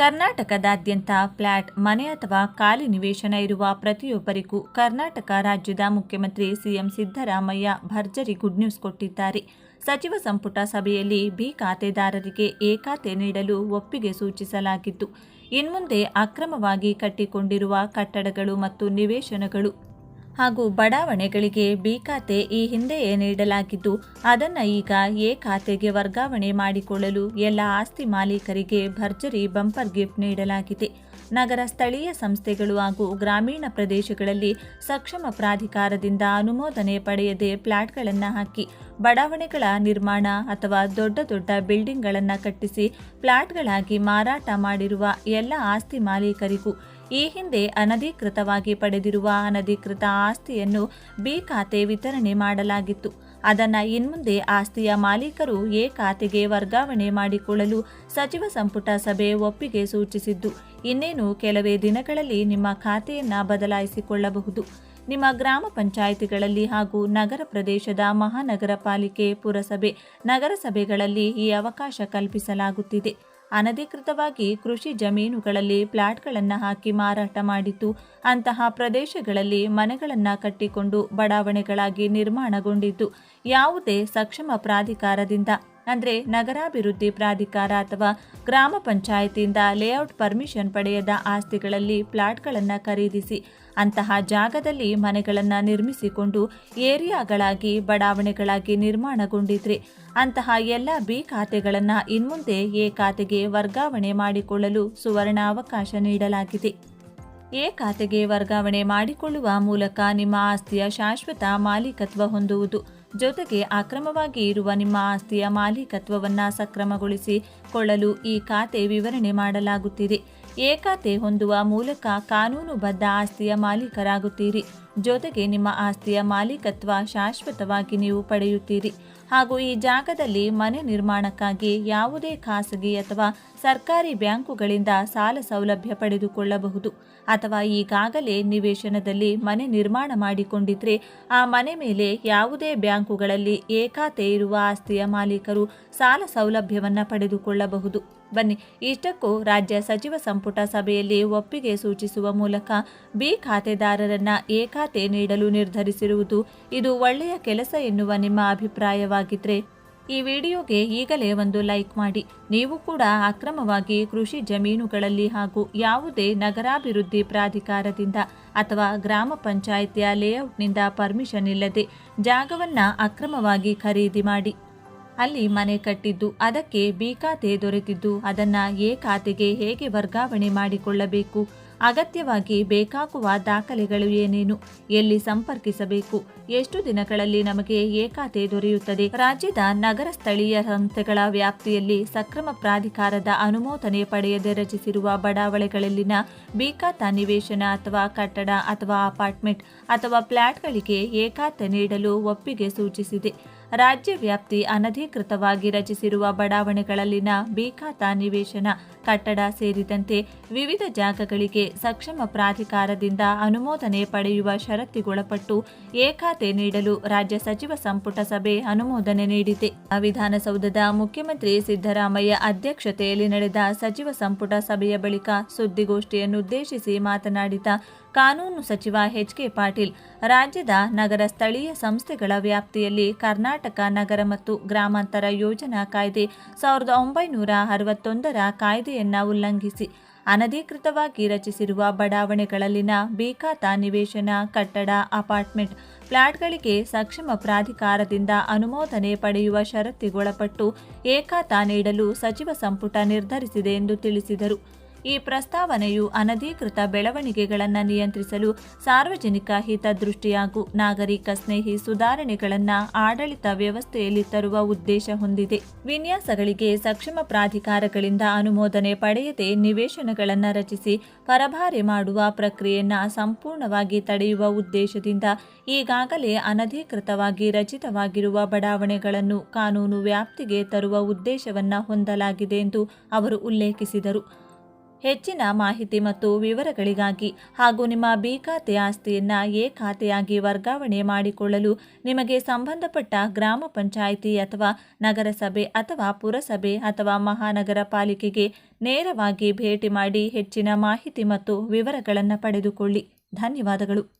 ಕರ್ನಾಟಕದಾದ್ಯಂತ ಫ್ಲಾಟ್, ಮನೆ ಅಥವಾ ಖಾಲಿ ನಿವೇಶನ ಇರುವ ಪ್ರತಿಯೊಬ್ಬರಿಗೂ ಕರ್ನಾಟಕ ರಾಜ್ಯದ ಮುಖ್ಯಮಂತ್ರಿ ಸಿಎಂ ಸಿದ್ದರಾಮಯ್ಯ ಭರ್ಜರಿ ಗುಡ್ ನ್ಯೂಸ್ ಕೊಟ್ಟಿದ್ದಾರೆ. ಸಚಿವ ಸಂಪುಟ ಸಭೆಯಲ್ಲಿ ಬಿ ಖಾತೆದಾರರಿಗೆ ಖಾತೆ ನೀಡಲು ಒಪ್ಪಿಗೆ ಸೂಚಿಸಲಾಗಿತ್ತು ಇನ್ಮುಂದೆ ಅಕ್ರಮವಾಗಿ ಕಟ್ಟಿಕೊಂಡಿರುವ ಕಟ್ಟಡಗಳು ಮತ್ತು ನಿವೇಶನಗಳು ಹಾಗೂ ಬಡಾವಣೆಗಳಿಗೆ ಬಿ ಖಾತೆ ಈ ಹಿಂದೆಯೇ ನೀಡಲಾಗಿದ್ದು, ಅದನ್ನು ಈಗ ಎ ಖಾತೆಗೆ ವರ್ಗಾವಣೆ ಮಾಡಿಕೊಳ್ಳಲು ಎಲ್ಲ ಆಸ್ತಿ ಮಾಲೀಕರಿಗೆ ಭರ್ಜರಿ ಬಂಪರ್ ಗಿಫ್ಟ್ ನೀಡಲಾಗಿದೆ. ನಗರ ಸ್ಥಳೀಯ ಸಂಸ್ಥೆಗಳು ಹಾಗೂ ಗ್ರಾಮೀಣ ಪ್ರದೇಶಗಳಲ್ಲಿ ಸಕ್ಷಮ ಪ್ರಾಧಿಕಾರದಿಂದ ಅನುಮೋದನೆ ಪಡೆಯದೆ ಫ್ಲಾಟ್ಗಳನ್ನು ಹಾಕಿ, ಬಡಾವಣೆಗಳ ನಿರ್ಮಾಣ ಅಥವಾ ದೊಡ್ಡ ದೊಡ್ಡ ಬಿಲ್ಡಿಂಗ್ಗಳನ್ನು ಕಟ್ಟಿಸಿ, ಫ್ಲಾಟ್ಗಳಾಗಿ ಮಾರಾಟ ಮಾಡಿರುವ ಎಲ್ಲ ಆಸ್ತಿ ಮಾಲೀಕರಿಗೂ ಈ ಹಿಂದೆ ಅನಧಿಕೃತವಾಗಿ ಪಡೆದಿರುವ ಅನಧಿಕೃತ ಆಸ್ತಿಯನ್ನು ಬಿ ಖಾತೆ ವಿತರಣೆ ಮಾಡಲಾಗಿತ್ತು. ಅದನ್ನು ಇನ್ಮುಂದೆ ಆಸ್ತಿಯ ಮಾಲೀಕರು ಎ ಖಾತೆಗೆ ವರ್ಗಾವಣೆ ಮಾಡಿಕೊಳ್ಳಲು ಸಚಿವ ಸಂಪುಟ ಸಭೆ ಒಪ್ಪಿಗೆ ಸೂಚಿಸಿದ್ದು, ಇನ್ನೇನು ಕೆಲವೇ ದಿನಗಳಲ್ಲಿ ನಿಮ್ಮ ಖಾತೆಯನ್ನು ಬದಲಾಯಿಸಿಕೊಳ್ಳಬಹುದು. ನಿಮ್ಮ ಗ್ರಾಮ ಪಂಚಾಯಿತಿಗಳಲ್ಲಿ ಹಾಗೂ ನಗರ ಪ್ರದೇಶದ ಮಹಾನಗರ ಪಾಲಿಕೆ ಪುರಸಭೆ, ನಗರಸಭೆಗಳಲ್ಲಿ ಈ ಅವಕಾಶ ಕಲ್ಪಿಸಲಾಗುತ್ತಿದೆ. ಅನಧಿಕೃತವಾಗಿ ಕೃಷಿ ಜಮೀನುಗಳಲ್ಲಿ ಫ್ಲಾಟ್ಗಳನ್ನು ಹಾಕಿ ಮಾರಾಟ ಮಾಡಿತು ಅಂತಹ ಪ್ರದೇಶಗಳಲ್ಲಿ ಮನೆಗಳನ್ನು ಕಟ್ಟಿಕೊಂಡು ಬಡಾವಣೆಗಳಾಗಿ ನಿರ್ಮಾಣಗೊಂಡಿತು ಯಾವುದೇ ಸಕ್ಷಮ ಪ್ರಾಧಿಕಾರದಿಂದ. ಅಂದರೆ ನಗರಾಭಿವೃದ್ಧಿ ಪ್ರಾಧಿಕಾರ ಅಥವಾ ಗ್ರಾಮ ಪಂಚಾಯಿತಿಯಿಂದ ಲೇಔಟ್ ಪರ್ಮಿಷನ್ ಪಡೆಯದ ಆಸ್ತಿಗಳಲ್ಲಿ ಫ್ಲಾಟ್ಗಳನ್ನು ಖರೀದಿಸಿ, ಅಂತಹ ಜಾಗದಲ್ಲಿ ಮನೆಗಳನ್ನು ನಿರ್ಮಿಸಿಕೊಂಡು ಏರಿಯಾಗಳಾಗಿ ಬಡಾವಣೆಗಳಾಗಿ ನಿರ್ಮಾಣಗೊಂಡಿದ್ರಿ ಅಂತಹ ಎಲ್ಲ ಬಿ ಖಾತೆಗಳನ್ನು ಇನ್ಮುಂದೆ ಎ ಖಾತೆಗೆ ವರ್ಗಾವಣೆ ಮಾಡಿಕೊಳ್ಳಲು ಸುವರ್ಣ ಅವಕಾಶ ನೀಡಲಾಗಿದೆ. ಎ ಖಾತೆಗೆ ವರ್ಗಾವಣೆ ಮಾಡಿಕೊಳ್ಳುವ ಮೂಲಕ ನಿಮ್ಮ ಆಸ್ತಿಯ ಶಾಶ್ವತ ಮಾಲೀಕತ್ವ ಹೊಂದುವುದು. ಜೊತೆಗೆ ಅಕ್ರಮವಾಗಿ ಇರುವ ನಿಮ್ಮ ಆಸ್ತಿಯ ಮಾಲೀಕತ್ವವನ್ನು ಸಕ್ರಮಗೊಳಿಸಿಕೊಳ್ಳಲು ಈ ಖಾತೆ ವಿವರಣೆ ಮಾಡಲಾಗುತ್ತಿದೆ. ಖಾತೆ ಹೊಂದುವ ಮೂಲಕ ಕಾನೂನುಬದ್ಧ ಆಸ್ತಿಯ ಮಾಲೀಕರಾಗುತ್ತೀರಿ. ಜೊತೆಗೆ ನಿಮ್ಮ ಆಸ್ತಿಯ ಮಾಲೀಕತ್ವ ಶಾಶ್ವತವಾಗಿ ನೀವು ಪಡೆಯುತ್ತೀರಿ. ಹಾಗೂ ಈ ಜಾಗದಲ್ಲಿ ಮನೆ ನಿರ್ಮಾಣಕ್ಕಾಗಿ ಯಾವುದೇ ಖಾಸಗಿ ಅಥವಾ ಸರ್ಕಾರಿ ಬ್ಯಾಂಕುಗಳಿಂದ ಸಾಲ ಸೌಲಭ್ಯ ಪಡೆದುಕೊಳ್ಳಬಹುದು. ಅಥವಾ ಈಗಾಗಲೇ ನಿವೇಶನದಲ್ಲಿ ಮನೆ ನಿರ್ಮಾಣ ಮಾಡಿಕೊಂಡಿದ್ರೆ ಆ ಮನೆ ಮೇಲೆ ಯಾವುದೇ ಬ್ಯಾಂಕುಗಳಲ್ಲಿ ಏಕಾತೆ ಇರುವ ಆಸ್ತಿಯ ಮಾಲೀಕರು ಸಾಲ ಸೌಲಭ್ಯವನ್ನು ಪಡೆದುಕೊಳ್ಳಬಹುದು. ಬನ್ನಿ. ಇಷ್ಟಕ್ಕೂ ರಾಜ್ಯ ಸಚಿವ ಸಂಪುಟ ಸಭೆಯಲ್ಲಿ ಒಪ್ಪಿಗೆ ಸೂಚಿಸುವ ಮೂಲಕ ಬಿ ಖಾತೆದಾರರನ್ನ ಎ ಖಾತೆ ನೀಡಲು ನಿರ್ಧರಿಸಿರುವುದು ಇದು ಒಳ್ಳೆಯ ಕೆಲಸ ಎನ್ನುವ ನಿಮ್ಮ ಅಭಿಪ್ರಾಯವಾಗಿದ್ರೆ ಈ ವಿಡಿಯೋಗೆ ಈಗಲೇ ಒಂದು ಲೈಕ್ ಮಾಡಿ. ನೀವು ಕೂಡ ಅಕ್ರಮವಾಗಿ ಕೃಷಿ ಜಮೀನುಗಳಲ್ಲಿ ಹಾಗೂ ಯಾವುದೇ ನಗರಾಭಿವೃದ್ಧಿ ಪ್ರಾಧಿಕಾರದಿಂದ ಅಥವಾ ಗ್ರಾಮ ಪಂಚಾಯಿತಿಯ ಲೇಔಟ್ನಿಂದ ಪರ್ಮಿಷನ್ ಇಲ್ಲದೆ ಜಾಗವನ್ನು ಅಕ್ರಮವಾಗಿ ಖರೀದಿ ಮಾಡಿ. ಅಲ್ಲಿ ಮನೆ ಕಟ್ಟಿದ್ದು. ಅದಕ್ಕೆ ಬಿ ಖಾತೆ ದೊರೆತಿದ್ದು. ಅದನ್ನ ಎ ಖಾತೆಗೆ ಹೇಗೆ ವರ್ಗಾವಣೆ ಮಾಡಿಕೊಳ್ಳಬೇಕು? ಅಗತ್ಯವಾಗಿ ಬೇಕಾಗುವ ದಾಖಲೆಗಳು ಏನೇನು? ಎಲ್ಲಿ ಸಂಪರ್ಕಿಸಬೇಕು? ಎಷ್ಟು ದಿನಗಳಲ್ಲಿ ನಮಗೆ ಎ ಖಾತೆ ದೊರೆಯುತ್ತದೆ? ರಾಜ್ಯದ ನಗರ ಸ್ಥಳೀಯ ಸಂಸ್ಥೆಗಳ ವ್ಯಾಪ್ತಿಯಲ್ಲಿ ಸಕ್ರಮ ಪ್ರಾಧಿಕಾರದ ಅನುಮೋದನೆ ಪಡೆಯದೆ ರಚಿಸಿರುವ ಬಡಾವಣೆಗಳಲ್ಲಿನ ಬಿ ಖಾತಾ ನಿವೇಶನ ಅಥವಾ ಕಟ್ಟಡ ಅಥವಾ ಅಪಾರ್ಟ್ಮೆಂಟ್ ಅಥವಾ ಫ್ಲಾಟ್ಗಳಿಗೆ ಎ ಖಾತೆ ನೀಡಲು ಒಪ್ಪಿಗೆ ಸೂಚಿಸಿದೆ. ರಾಜ್ಯ ವ್ಯಾಪ್ತಿ ಅನಧಿಕೃತವಾಗಿ ರಚಿಸಿರುವ ಬಡಾವಣೆಗಳಲ್ಲಿನ ಬಿ ಖಾತಾ ನಿವೇಶನ ಕಟ್ಟಡ ಸೇರಿದಂತೆ ವಿವಿಧ ಜಾಗಗಳಿಗೆ ಸಕ್ಷಮ ಪ್ರಾಧಿಕಾರದಿಂದ ಅನುಮೋದನೆ ಪಡೆಯುವ ಷರತ್ತಿಗೊಳಪಟ್ಟು ಖಾತೆ ನೀಡಲು ರಾಜ್ಯ ಸಚಿವ ಸಂಪುಟ ಸಭೆ ಅನುಮೋದನೆ ನೀಡಿದೆ. ವಿಧಾನಸೌಧದ ಮುಖ್ಯಮಂತ್ರಿ ಸಿದ್ದರಾಮಯ್ಯ ಅಧ್ಯಕ್ಷತೆಯಲ್ಲಿ ನಡೆದ ಸಚಿವ ಸಂಪುಟ ಸಭೆಯ ಬಳಿಕ ಸುದ್ದಿಗೋಷ್ಠಿಯನ್ನುದ್ದೇಶಿಸಿ ಮಾತನಾಡಿದ ಕಾನೂನು ಸಚಿವ ಎಚ್ ಕೆ ಪಾಟೀಲ್, ರಾಜ್ಯದ ನಗರ ಸ್ಥಳೀಯ ಸಂಸ್ಥೆಗಳ ವ್ಯಾಪ್ತಿಯಲ್ಲಿ ಕರ್ನಾಟಕ ನಗರ ಮತ್ತು ಗ್ರಾಮಾಂತರ ಯೋಜನಾ ಕಾಯ್ದೆ ಸಾವಿರದ ಒಂಬೈನೂರ ಅರವತ್ತೊಂದರ ಕಾಯ್ದೆಯನ್ನು ಉಲ್ಲಂಘಿಸಿ, ಅನಧಿಕೃತವಾಗಿ ರಚಿಸಿರುವ ಬಡಾವಣೆಗಳಲ್ಲಿನ ಬೇಕಾತ ನಿವೇಶನ, ಕಟ್ಟಡ, ಅಪಾರ್ಟ್ಮೆಂಟ್ ಫ್ಲಾಟ್ಗಳಿಗೆ ಸಕ್ಷಮ ಪ್ರಾಧಿಕಾರದಿಂದ ಅನುಮೋದನೆ ಪಡೆಯುವ ಷರತ್ತಿಗೊಳಪಟ್ಟು ಏಕಾತ ನೀಡಲು ಸಚಿವ ಸಂಪುಟ ನಿರ್ಧರಿಸಿದೆ ಎಂದು ತಿಳಿಸಿದರು. ಈ ಪ್ರಸ್ತಾವನೆಯು ಅನಧಿಕೃತ ಬೆಳವಣಿಗೆಗಳನ್ನು ನಿಯಂತ್ರಿಸಲು ಸಾರ್ವಜನಿಕ ಹಿತದೃಷ್ಟಿ ಹಾಗೂ ನಾಗರಿಕ ಸ್ನೇಹಿ ಸುಧಾರಣೆಗಳನ್ನು ಆಡಳಿತ ವ್ಯವಸ್ಥೆಯಲ್ಲಿ ತರುವ ಉದ್ದೇಶ ಹೊಂದಿದೆ. ವಿನ್ಯಾಸಗಳಿಗೆ ಸಕ್ಷಮ ಪ್ರಾಧಿಕಾರಗಳಿಂದ ಅನುಮೋದನೆ ಪಡೆಯದೆ ನಿವೇಶನಗಳನ್ನು ರಚಿಸಿ ಪರಭಾರೆ ಮಾಡುವ ಪ್ರಕ್ರಿಯೆಯನ್ನು ಸಂಪೂರ್ಣವಾಗಿ ತಡೆಯುವ ಉದ್ದೇಶದಿಂದ ಈಗಾಗಲೇ ಅನಧಿಕೃತವಾಗಿ ರಚಿತವಾಗಿರುವ ಬಡಾವಣೆಗಳನ್ನು ಕಾನೂನು ವ್ಯಾಪ್ತಿಗೆ ತರುವ ಉದ್ದೇಶವನ್ನು ಹೊಂದಲಾಗಿದೆ ಎಂದು ಅವರು ಉಲ್ಲೇಖಿಸಿದರು. ಹೆಚ್ಚಿನ ಮಾಹಿತಿ ಮತ್ತು ವಿವರಗಳಿಗಾಗಿ ಹಾಗೂ ನಿಮ್ಮ ಬಿ ಖಾತೆ ಆಸ್ತಿಯನ್ನು ಎ ಖಾತೆಯಾಗಿ ವರ್ಗಾವಣೆ ಮಾಡಿಕೊಳ್ಳಲು ನಿಮಗೆ ಸಂಬಂಧಪಟ್ಟ ಗ್ರಾಮ ಪಂಚಾಯಿತಿ ಅಥವಾ ನಗರಸಭೆ ಅಥವಾ ಪುರಸಭೆ ಅಥವಾ ಮಹಾನಗರ ಪಾಲಿಕೆಗೆ ನೇರವಾಗಿ ಭೇಟಿ ಮಾಡಿ ಹೆಚ್ಚಿನ ಮಾಹಿತಿ ಮತ್ತು ವಿವರಗಳನ್ನು ಪಡೆದುಕೊಳ್ಳಿ. ಧನ್ಯವಾದಗಳು.